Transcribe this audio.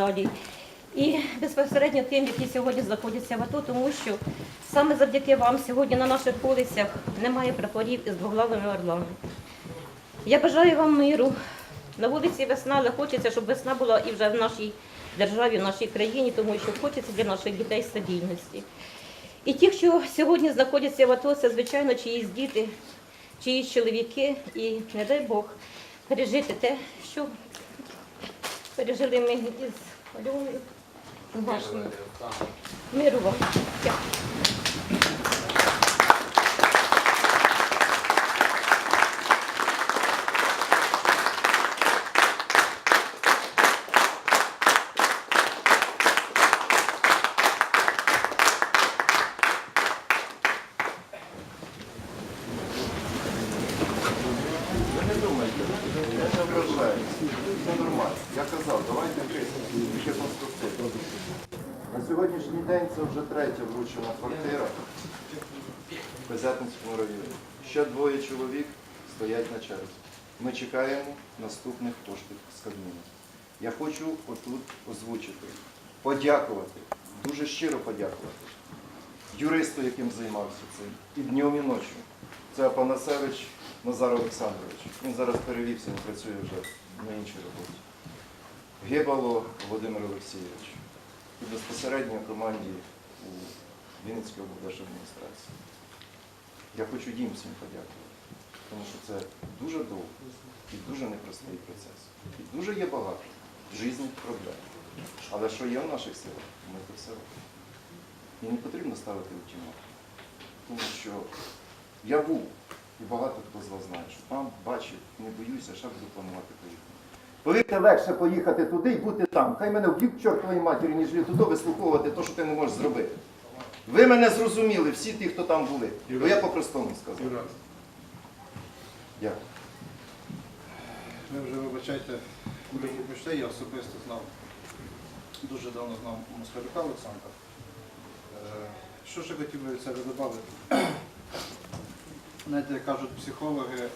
далі. І безпосередньо тим, які сьогодні знаходяться в АТО, тому що саме завдяки вам сьогодні на наших вулицях немає прапорів із двоглавими орлами. Я бажаю вам миру. На вулиці весна, але хочеться, щоб весна була і вже в нашій державі, в нашій країні, тому що хочеться для наших дітей стабільності. І ті, що сьогодні знаходяться в АТО, це, звичайно, чиїсь діти, чиїсь чоловіки, і не дай Бог пережити те, що пережили ми із Альоною. Миру. Дякую. Ви не думайте, я не ображаюся. Все нормально. Я казав, давайте більше конструктивно. На сьогоднішній день це вже третя вручена квартира в Козятинському районі. Ще двоє чоловік стоять на черзі. Ми чекаємо наступних коштів з Кабміну. Я хочу отут озвучити, подякувати, дуже щиро подякувати юристу, яким займався цим, і днем, і ночі. Це Апанасевич Назар Олександрович. Він зараз перевівся, він працює вже на іншій роботі. Гебало Володимир Олексійович. І безпосередньо команді у Вінницькій облдержадміністрації. Я хочу їм всім подякувати, тому що це дуже довго і дуже непростий процес. І дуже є багато жизненних проблем. Але що є в наших силах, ми це все робимо. І не потрібно ставити ультиматум. Тому що я був, і багато хто з вас знає, що там бачив, не боюся, ще буду планувати поїхати. Повірте, легше поїхати туди і бути там. Хай мене вб'ють к чортовій матері, ніж туди вислуховувати те, що ти не можеш зробити. Ви мене зрозуміли, всі ті, хто там були. Бо я по-простому сказав. Дякую. ви вже вибачайте, коли ви пішли, я особисто знав, дуже давно знав Москалюка Олександра. Е, Що ще хотів би від себе додати? Знаєте, як кажуть психологи, е,